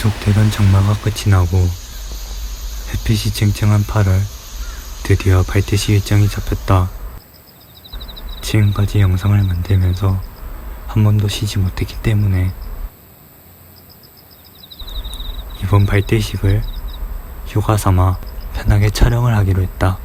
지속되던 장마가 끝이 나고 햇빛이 쨍쨍한 8월 드디어 발대시 일정이 잡혔다. 지금까지 영상을 만들면서 한 번도 쉬지 못했기 때문에 이번 발대식을 휴가 삼아 편하게 촬영을 하기로 했다.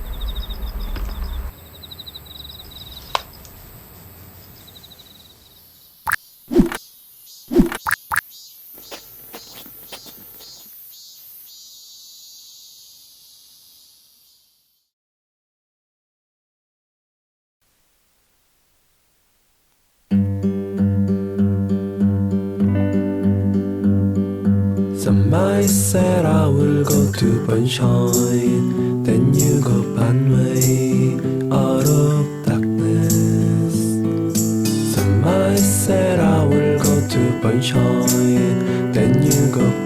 Some might said I will go to Sunshine, then you go one way out of darkness. Some might said I will go to Sunshine, then you go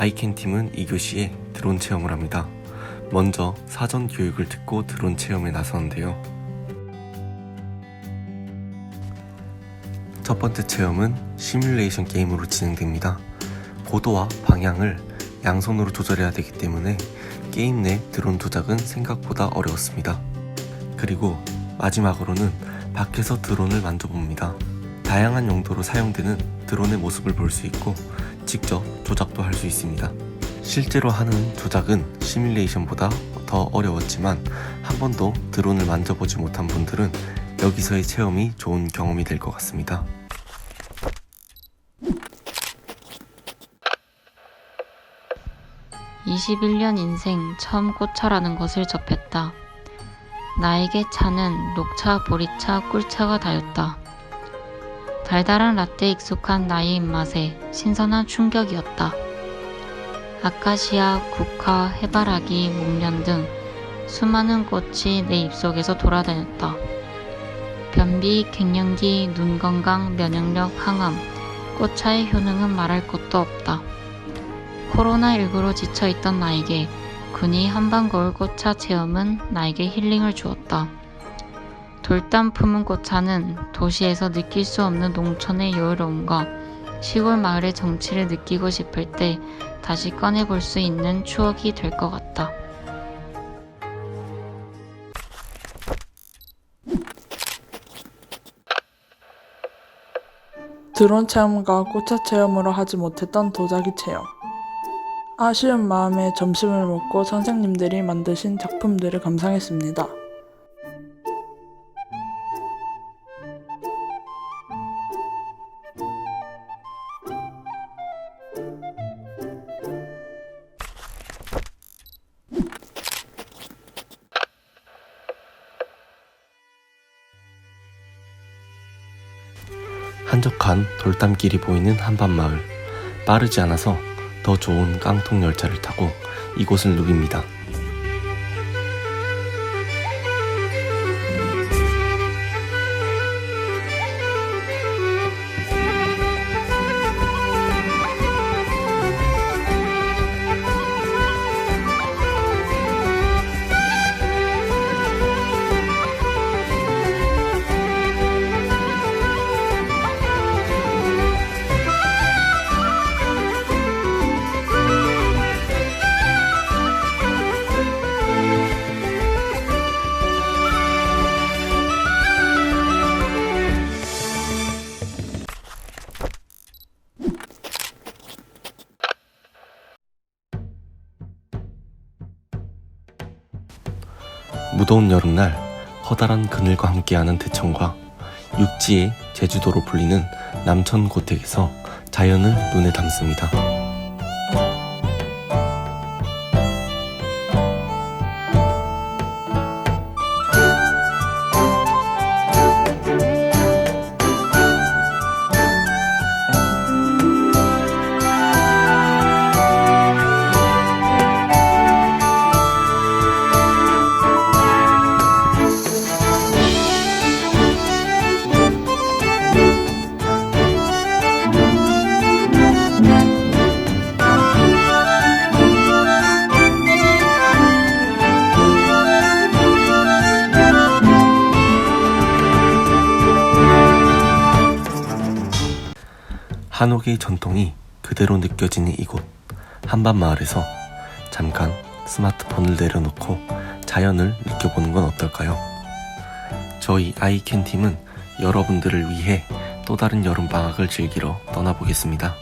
아이캔 팀은 2교시에 드론 체험을 합니다. 먼저 사전 교육을 듣고 드론 체험에 나서는데요. 첫 번째 체험은 시뮬레이션 게임으로 진행됩니다. 고도와 방향을 양손으로 조절해야 되기 때문에 게임 내 드론 조작은 생각보다 어려웠습니다. 그리고 마지막으로는 밖에서 드론을 만져봅니다. 다양한 용도로 사용되는 드론의 모습을 볼 수 있고 직접 조작도 할 수 있습니다. 실제로 하는 조작은 시뮬레이션보다 더 어려웠지만 한 번도 드론을 만져보지 못한 분들은 여기서의 체험이 좋은 경험이 될 것 같습니다. (21년) 인생 처음 꽃차라는 것을 접했다. 나에게 차는 녹차, 보리차, 꿀차가 다였다. 달달한 라떼에 익숙한 나의 입맛에 신선한 충격이었다. 아카시아, 국화, 해바라기, 목련 등 수많은 꽃이 내 입속에서 돌아다녔다. 변비, 갱년기, 눈 건강, 면역력, 항암, 꽃차의 효능은 말할 것도 없다. 코로나19로 지쳐있던 나에게 군이 한방 거울 꽃차 체험은 나에게 힐링을 주었다. 돌담 품은 꽃차는 도시에서 느낄 수 없는 농촌의 여유로움과 시골 마을의 정취를 느끼고 싶을 때 다시 꺼내볼 수 있는 추억이 될 것 같다. 드론 체험과 꽃차 체험으로 하지 못했던 도자기 체험. 아쉬운 마음에 점심을 먹고 선생님들이 만드신 작품들을 감상했습니다. 한적한 돌담길이 보이는 한밤마을. 빠르지 않아서 더 좋은 깡통 열차를 타고 이곳을 누빕니다. 무더운 여름날 커다란 그늘과 함께하는 대청과 육지의 제주도로 불리는 남천 고택에서 자연을 눈에 담습니다. 한옥의 전통이 그대로 느껴지는 이곳 한밤마을에서 잠깐 스마트폰을 내려놓고 자연을 느껴보는 건 어떨까요? 저희 아이캔 팀은 여러분들을 위해 또 다른 여름방학을 즐기러 떠나보겠습니다.